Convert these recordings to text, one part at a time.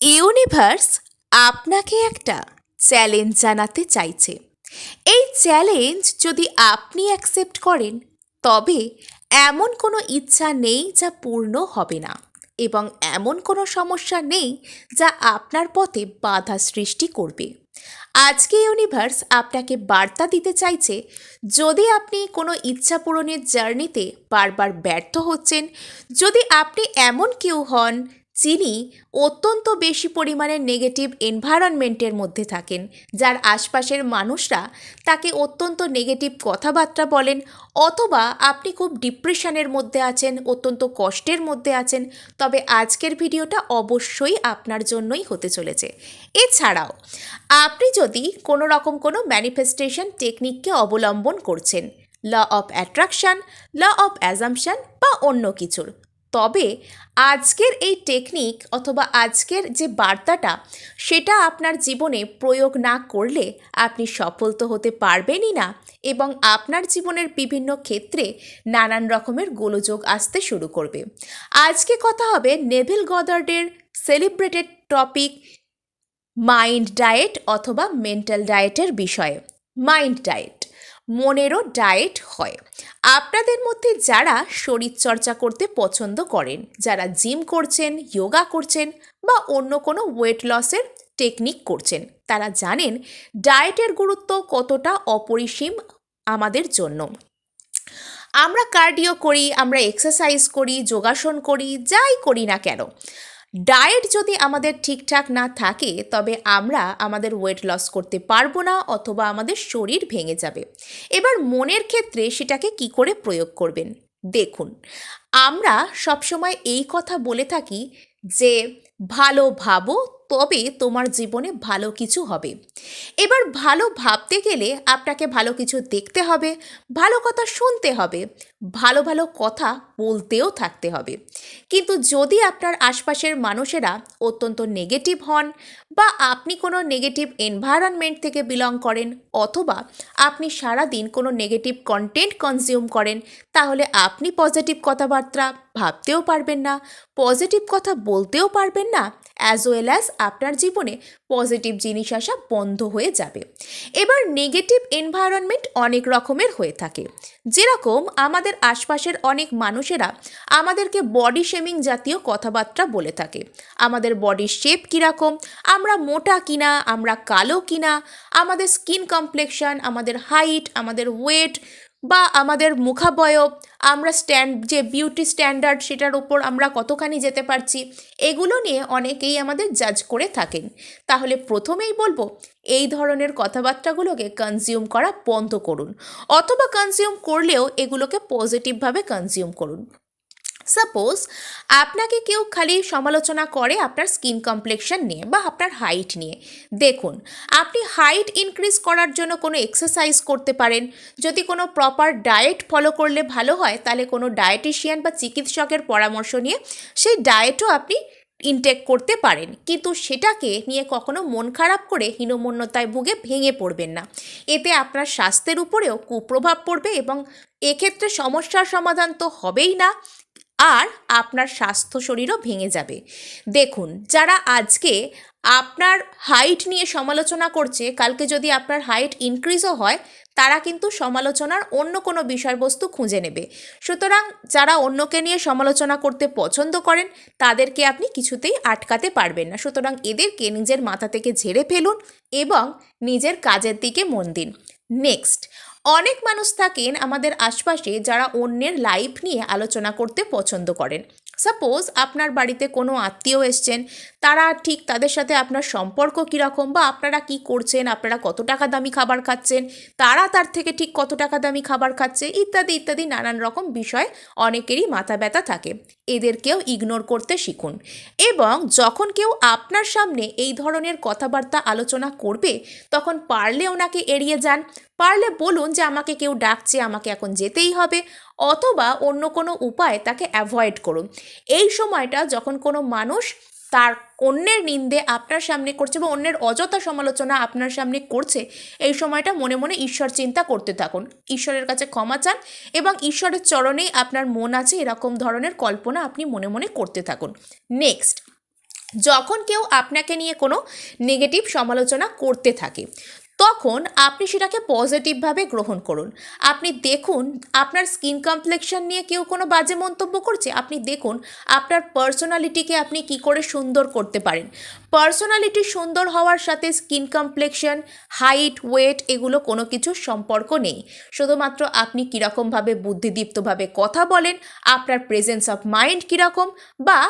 Universe আপনাকে একটা challenge জানাতে চাইছে। এই চ্যালেঞ্জ যদি আপনি অ্যাকসেপ্ট করেন, তবে এমন কোনো ইচ্ছা নেই যা পূর্ণ হবে না এবং এমন কোনো সমস্যা নেই যা আপনার পথে বাধা সৃষ্টি করবে। আজকে ইউনিভার্স আপনাকে বার্তা দিতে চাইছে, যদি আপনি কোনো ইচ্ছা পূরণের জার্নিতে বারবার ব্যর্থ হচ্ছেন, যদি আপনি এমন কেউ হন যিনি অত্যন্ত বেশি পরিমাণে নেগেটিভ এনভায়রনমেন্টের মধ্যে থাকেন, যার আশপাশের মানুষরা তাকে অত্যন্ত নেগেটিভ কথাবার্তা বলেন অথবা আপনি খুব ডিপ্রেশনের মধ্যে আছেন, অত্যন্ত কষ্টের মধ্যে আছেন, তবে আজকের ভিডিওটা অবশ্যই আপনার জন্যই হতে চলেছে। এছাড়াও, আপনি যদি কোনো রকম কোনো ম্যানিফেস্টেশন টেকনিককে অবলম্বন করছেন law of attraction law of assumption বা অন্য কিছুর তবে আজকের এই টেকনিক অথবা আজকের যে বার্তাটা, সেটা আপনার জীবনে প্রয়োগ না করলে আপনি সফল তো হতে পারবেনই না এবং আপনার জীবনের বিভিন্ন ক্ষেত্রে নানান রকমের গোলযোগ আসতে শুরু করবে। আজকে কথা হবে নেভিল গদার্ডের সেলিব্রেটেড টপিক মাইন্ড ডায়েট অথবা মেন্টাল ডায়েটের বিষয়ে। মাইন্ড ডায়েট মনেরও ডায়েট হয়। আপনাদের মধ্যে যারা শরীরচর্চা করতে পছন্দ করেন, যারা জিম করছেন যোগা করছেন বা অন্য কোনো ওয়েট লসের টেকনিক করছেন, তারা জানেন ডায়েটের গুরুত্ব কতটা অপরিসীম আমাদের জন্য। আমরা কার্ডিও করি, আমরা এক্সারসাইজ করি, যোগাসন করি, যাই করি না কেন। ডায়েট যদি আমাদের ঠিকঠাক না থাকে, তবে আমরা আমাদের ওয়েট লস করতে পারব না অথবা আমাদের শরীর ভেঙে যাবে। এবার মনের ক্ষেত্রে সেটাকে কি করে প্রয়োগ করবেন? দেখুন, আমরা সবসময় এই কথা বলে থাকি যে, ভালো ভাবো, তবে তোমার জীবনে ভালো কিছু হবে। এবার ভালো ভাবতে গেলে আপনাকে ভালো কিছু দেখতে হবে, ভালো কথা শুনতে হবে। ভালো ভালো কথা বলতেও থাকতে হবে। কিন্তু যদি আপনার আশপাশের মানুষেরা অত্যন্ত নেগেটিভ হন বা আপনি কোনো নেগেটিভ এনভায়রনমেন্ট থেকে বিলং করেন অথবা আপনি সারা দিন কোনো নেগেটিভ কন্টেন্ট কনজিউম করেন, তাহলে আপনি পজিটিভ কথাবার্তা ভাবতেও পারবেন না পজিটিভ কথা বলতেও পারবেন না অ্যাজ ওয়েল অ্যাজ আপনার জীবনে পজিটিভ জিনিস আসা বন্ধ হয়ে যাবে। এবার নেগেটিভ এনভায়রনমেন্ট অনেক রকমের হয়ে থাকে। যেরকম আমাদের আশপাশের অনেক মানুষেরা আমাদেরকে বডি শেমিং জাতীয় কথাবার্তা বলে থাকে। আমাদের বডির শেপ কীরকম, আমরা মোটা কিনা, আমরা কালো কিনা, আমাদের স্কিন কমপ্লেকশন আমাদের হাইট আমাদের ওয়েট বা আমাদের মুখাবয়ব, আমরা স্ট্যান্ড যে বিউটি স্ট্যান্ডার্ড সেটার ওপর আমরা কতখানি যেতে পারছি, এগুলো নিয়ে অনেকেই আমাদের জাজ করে থাকেন। তাহলে প্রথমেই বলব, এই ধরনের কথাবার্তাগুলোকে কনজিউম করা বন্ধ করুন, অথবা কনজিউম করলেও এগুলোকে পজিটিভভাবে কনজিউম করুন। সাপোজ আপনাকে কেউ খালি সমালোচনা করে আপনার স্কিন কমপ্লেকশন নিয়ে বা আপনার হাইট নিয়ে। দেখুন, আপনি হাইট ইনক্রিজ করার জন্য কোনো এক্সারসাইজ করতে পারেন। যদি কোনো প্রপার ডায়েট ফলো করলে ভালো হয়, তাহলে কোনো ডায়েটিশিয়ান বা চিকিৎসকের পরামর্শ নিয়ে সেই ডায়েটও আপনি ইনটেক করতে পারেন। কিন্তু সেটাকে নিয়ে কখনো মন খারাপ করে হীনমন্যতায় ভুগে ভেঙে পড়বেন না। এতে আপনার স্বাস্থ্যের উপরেও কুপ্রভাব পড়বে এবং এক্ষেত্রে সমস্যার সমাধান তো হবেই না। আর আপনার স্বাস্থ্য শরীরও ভেঙে যাবে। দেখুন, যারা আজকে আপনার হাইট নিয়ে সমালোচনা করছে, কালকে যদি আপনার হাইট ইনক্রিজও হয়, তারা কিন্তু সমালোচনার অন্য কোনো বিষয়বস্তু খুঁজে নেবে। সুতরাং যারা অন্যকে নিয়ে সমালোচনা করতে পছন্দ করেন, তাদেরকে আপনি কিছুতেই আটকাতে পারবেন না। সুতরাং এদেরকে নিজের মাথা থেকে ঝেড়ে ফেলুন এবং নিজের কাজের দিকে মন দিন। নেক্সট অনেক মানুষ থাকেন আমাদের আশপাশে যারা অন্যের লাইফ নিয়ে আলোচনা করতে পছন্দ করেন। সাপোজ আপনার বাড়িতে কোনো আত্মীয় এসছেন, তারা ঠিক তাদের সাথে আপনার সম্পর্ক কীরকম বা আপনারা কি করছেন, আপনারা কত টাকা দামি খাবার খাচ্ছেন, তারা তার থেকে ঠিক কত টাকা দামি খাবার খাচ্ছে, ইত্যাদি ইত্যাদি নানান রকম বিষয় অনেকেরই মাথা ব্যথা থাকে। এদেরকেও ইগনোর করতে শিখুন। এবং যখন কেউ আপনার সামনে এই ধরনের কথাবার্তা আলোচনা করবে, তখন পারলে ওনাকে এড়িয়ে যান। পারলে বলুন যে, আমাকে কেউ ডাকছে, আমাকে এখন যেতেই হবে। অথবা অন্য কোনো উপায় তাকে অ্যাভয়েড করুন। এই সময়টা যখন কোনো মানুষ তার অন্যের নিন্দে আপনার সামনে করছে বা অন্যের অযথা সমালোচনা আপনার সামনে করছে, এই সময়টা মনে মনে ঈশ্বর চিন্তা করতে থাকুন। ঈশ্বরের কাছে ক্ষমা চান এবং ঈশ্বরের চরণেই আপনার মন আছে এরকম ধরনের কল্পনা আপনি মনে মনে করতে থাকুন। নেক্সট যখন কেউ আপনাকে নিয়ে কোনো নেগেটিভ সমালোচনা করতে থাকে তখন আপনি সেটাকে পজিটিভভাবে গ্রহণ করুন। আপনি দেখুন, আপনার স্কিন কমপ্লেকশন নিয়ে কেউ কোনো বাজে মন্তব্য করছে? আপনি দেখুন, আপনার পার্সোনালিটিকে আপনি কি করে সুন্দর করতে পারেন? পার্সোনালিটি সুন্দর হওয়ার সাথে স্কিন কমপ্লেকশন, হাইট, ওয়েট এগুলো কোনো কিছুর সম্পর্ক নেই। শুধুমাত্র আপনি কীরকমভাবে বুদ্ধিদীপ্তভাবে কথা বলেন, আপনার প্রেজেন্স অফ মাইন্ড কীরকম বা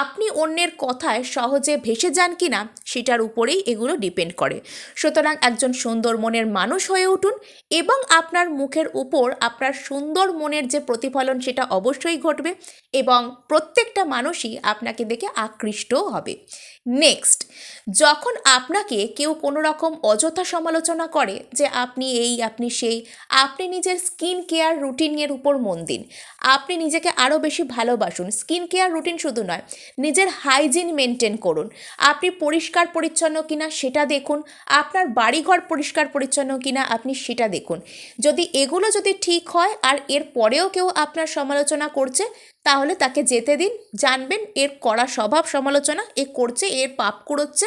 আপনি অন্যের কথায় সহজে ভেসে যান কি না সেটার উপরেই এগুলো ডিপেন্ড করে। সুতরাং একজন সুন্দর মনের মানুষ হয়ে উঠুন এবং আপনার মুখের উপর আপনার সুন্দর মনের যে প্রতিফলন সেটা অবশ্যই ঘটবে এবং প্রত্যেকটা মানুষই আপনাকে দেখে আকৃষ্টও হবে। নেক্সট যখন আপনাকে কেউ কোনো রকম অযথা সমালোচনা করে যে আপনি এই, আপনি সেই, আপনি নিজের স্কিন কেয়ার রুটিনের উপর মন দিন। আপনি নিজেকে আরও বেশি ভালোবাসুন। স্কিন কেয়ার রুটিন শুধু নয়, নিজের হাইজিন মেনটেন করুন। আপনি পরিষ্কার পরিচ্ছন্ন কিনা সেটা দেখুন। আপনার বাড়িঘর পরিষ্কার পরিচ্ছন্ন কিনা আপনি সেটা দেখুন। যদি এগুলো যদি ঠিক হয় আর এর পরেও কেউ আপনার সমালোচনা করছে তাহলে তাকে যেতে দিন। জানবেন এর করা স্বভাব সমালোচনা এ করছে এর পাপ কুড়োচ্ছে।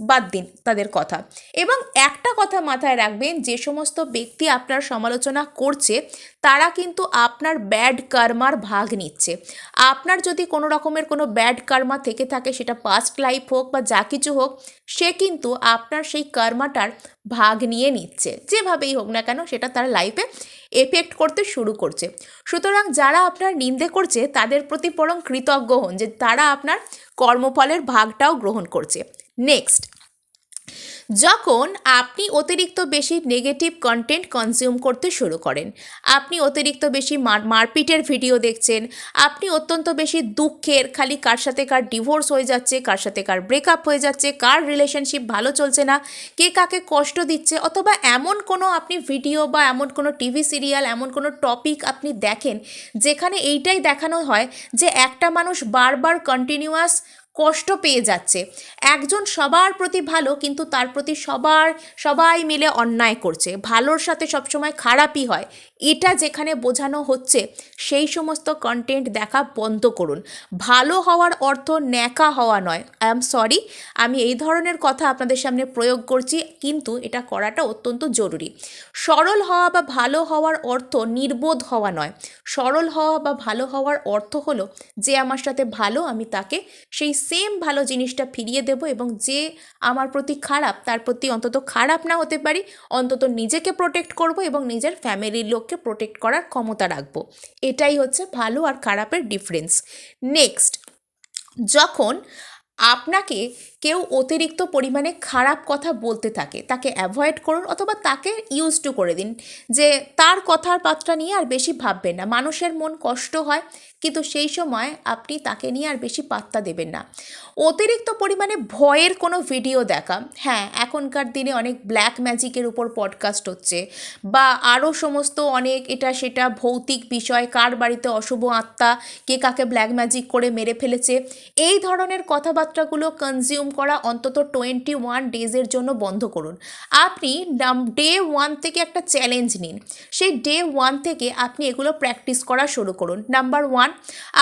বাদ দিন তাদের কথা। এবং একটা কথা মাথায় রাখবেন, যে সমস্ত ব্যক্তি আপনার সমালোচনা করছে, তারা কিন্তু আপনার ব্যাড কার্মার ভাগ নিচ্ছে। আপনার যদি কোনো রকমের কোনো ব্যাড কার্মা থেকে থাকে, সেটা পাস্ট লাইফ হোক বা যা কিছু হোক, সে কিন্তু আপনার সেই কর্মাটার ভাগ নিয়ে নিচ্ছে। যেভাবেই হোক না কেন, সেটা তার লাইফে এফেক্ট করতে শুরু করছে। সুতরাং যারা আপনার নিন্দে করছে, তাদের প্রতি পরম কৃতজ্ঞ হন যে তারা আপনার কর্মফলের ভাগটাও গ্রহণ করছে। নেক্সট যখন আপনি অতিরিক্ত বেশি নেগেটিভ কন্টেন্ট কনজিউম করতে শুরু করেন, আপনি অতিরিক্ত বেশি মার, মারপিটের ভিডিও দেখছেন, আপনি অত্যন্ত বেশি দুঃখের, খালি কার সাথে কার ডিভোর্স হয়ে যাচ্ছে, কার সাথে কার ব্রেকআপ হয়ে যাচ্ছে, কার রিলেশনশিপ ভালো চলছে না, কে কাকে কষ্ট দিচ্ছে, অথবা এমন কোনো আপনি ভিডিও বা এমন কোনো টিভি সিরিয়াল এমন কোনো টপিক আপনি দেখেন, যেখানে এইটাই দেখানো হয় যে একটা মানুষ বারবার কন্টিনিউয়াস কষ্ট পেয়ে যাচ্ছে। একজন সবার প্রতি ভালো, কিন্তু তার প্রতি সবার, সবাই মিলে অন্যায় করছে। ভালোর সাথে সবসময় খারাপই হয়। এটা যেখানে বোঝানো হচ্ছে, সেই সমস্ত কন্টেন্ট দেখা বন্ধ করুন। ভালো হওয়ার অর্থ ন্যাকা হওয়া নয়। আই এম সরি আমি এই ধরনের কথা আপনাদের সামনে প্রয়োগ করছি, কিন্তু এটা করাটা অত্যন্ত জরুরি। সরল হওয়া বা ভালো হওয়ার অর্থ নির্বোধ হওয়া নয়। সরল হওয়া বা ভালো হওয়ার অর্থ হলো, যে আমার সাথে ভালো, আমি তাকে সেই সেম ভালো জিনিসটা ফিরিয়ে দেব এবং যে আমার প্রতি খারাপ, তার প্রতি অন্তত খারাপ না হতে পারি, অন্তত নিজেকে প্রোটেক্ট করব এবং নিজের ফ্যামিলির লোককে প্রোটেক্ট করার ক্ষমতা রাখব। এটাই হচ্ছে ভালো আর খারাপের ডিফারেন্স নেক্সট যখন আপনাকে কেউ অতিরিক্ত পরিমাণে খারাপ কথা বলতে থাকে, তাকে অ্যাভয়েড করুন অথবা তাকে ইউজ টু করে দিন, যে তার কথার পাত্রা নিয়ে আর বেশি ভাববেন না। মানুষের মন কষ্ট হয়, কিন্তু সেই সময় আপনি তাকে নিয়ে আর বেশি পাত্তা দেবেন না। অতিরিক্ত পরিমাণে ভয়ের কোনো ভিডিও দেখা হ্যাঁ এখনকার দিনে অনেক ব্ল্যাক ম্যাজিকের উপর পডকাস্ট হচ্ছে, বা আরও সমস্ত অনেক এটা সেটা ভৌতিক বিষয়, কার বাড়িতে অশুভ আত্মা, কে কাকে ব্ল্যাক ম্যাজিক করে মেরে ফেলেছে, এই ধরনের কথাবার্তাগুলো কনজিউম করা অন্তত টোয়েন্টি ওয়ান ডেজের জন্য বন্ধ করুন। আপনি ডে ওয়ান থেকে একটা চ্যালেঞ্জ নিন। সেই ডে ওয়ান থেকে আপনি এগুলো প্র্যাকটিস করা শুরু করুন। নাম্বার ওয়ান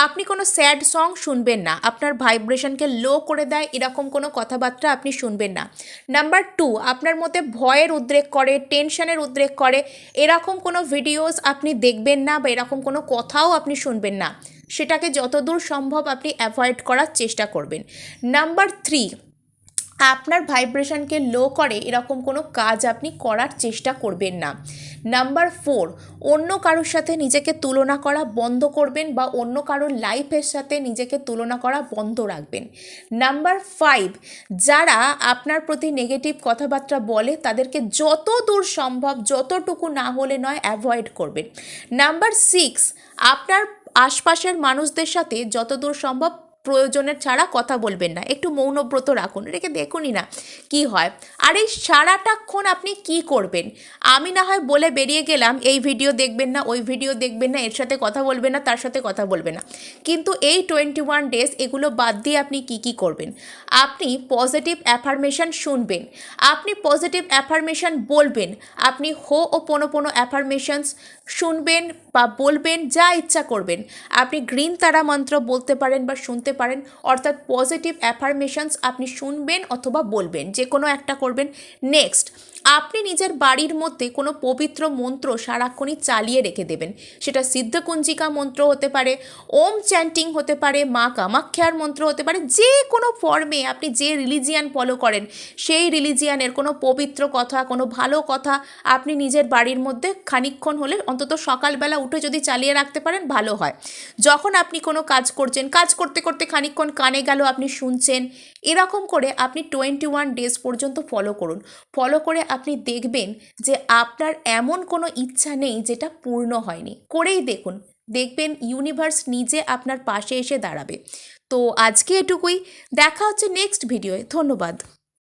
আপনি কোনো স্যাড সং শুনবেন না। আপনার ভাইব্রেশনকে লো করে দেয়, এরকম কোনো কথাবার্তা আপনি শুনবেন না। নাম্বার টু আপনার মধ্যে ভয়ের উদ্রেক করে টেনশনের উদ্রেক করে, এরকম কোনো ভিডিওস আপনি দেখবেন না বা এরকম কোনো কথাও আপনি শুনবেন না। সেটাকে যতদূর সম্ভব আপনি অ্যাভয়েড করার চেষ্টা করবেন। নাম্বার থ্রি আপনার ভাইব্রেশনকে লো করে এরকম কোনো কাজ আপনি করার চেষ্টা করবেন না। নাম্বার ফোর অন্য কারোর সাথে নিজেকে তুলনা করা বন্ধ করবেন বা অন্য কারোর লাইফের সাথে নিজেকে তুলনা করা বন্ধ রাখবেন। নাম্বার ফাইভ যারা আপনার প্রতি নেগেটিভ কথাবার্তা বলে তাদেরকে যত দূর সম্ভব যতটুকু না হলে নয় অ্যাভয়েড করবেন। নাম্বার সিক্স আপনার আশপাশের মানুষদের সাথে যতদূর সম্ভব প্রয়োজনের ছাড়া কথা বলবেন না। একটু মৌনব্রত রাখুন। রেখে দেখুনই না কি হয়। আর এই সারাটাক্ষণ আপনি কি করবেন? আমি না হয় বলে বেরিয়ে গেলাম, এই ভিডিও দেখবেন না, ওই ভিডিও দেখবেন না, এর সাথে কথা বলবেন না, তার সাথে কথা বলবেন না। কিন্তু এই টোয়েন্টি ওয়ান ডেজ এগুলো বাদ দিয়ে আপনি কি কি করবেন? আপনি পজিটিভ অ্যাফার্মেশন শুনবেন। আপনি পজিটিভ অ্যাফার্মেশন বলবেন। আপনি হো ও পোনো পোনো অ্যাফার্মেশনস শুনবেন বা বলবেন, যা ইচ্ছা করবেন। আপনি গ্রিন তারা মন্ত্র বলতে পারেন বা শুনতে পারেন, অর্থাৎ পজিটিভ অ্যাফার্মেশনস আপনি শুনবেন অথবা বলবেন যে কোনো একটা করবেন। নেক্সট আপনি নিজের বাড়ির মধ্যে কোনো পবিত্র মন্ত্র সারাক্ষণই চালিয়ে রেখে দেবেন। সেটা সিদ্ধকুঞ্জিকা মন্ত্র হতে পারে, ওম চ্যান্টিং হতে পারে, মা কামাখ্যার মন্ত্র হতে পারে, যে কোনো ফর্মে আপনি যে রিলিজিয়ান ফলো করেন, সেই রিলিজিয়ানের কোনো পবিত্র কথা, কোনো ভালো কথা আপনি নিজের বাড়ির মধ্যে খানিকক্ষণ হলে অন্তত সকালবেলা উঠে যদি চালিয়ে রাখতে পারেন, ভালো হয়। যখন আপনি কোনো কাজ করছেন, কাজ করতে করতে খানিকক্ষণ কানে গেল, আপনি শুনছেন, এরকম করে আপনি টোয়েন্টি ওয়ান ডেজ পর্যন্ত ফলো করুন। ফলো করে আপনি দেখবেন যে আপনার এমন কোনো ইচ্ছা নেই যেটা পূর্ণ হয়নি। করেই দেখুন। দেখবেন ইউনিভার্স নিজে আপনার পাশে এসে দাঁড়াবে। তো আজকে এটুকুই। দেখা হচ্ছে নেক্সট ভিডিওয়ে ধন্যবাদ।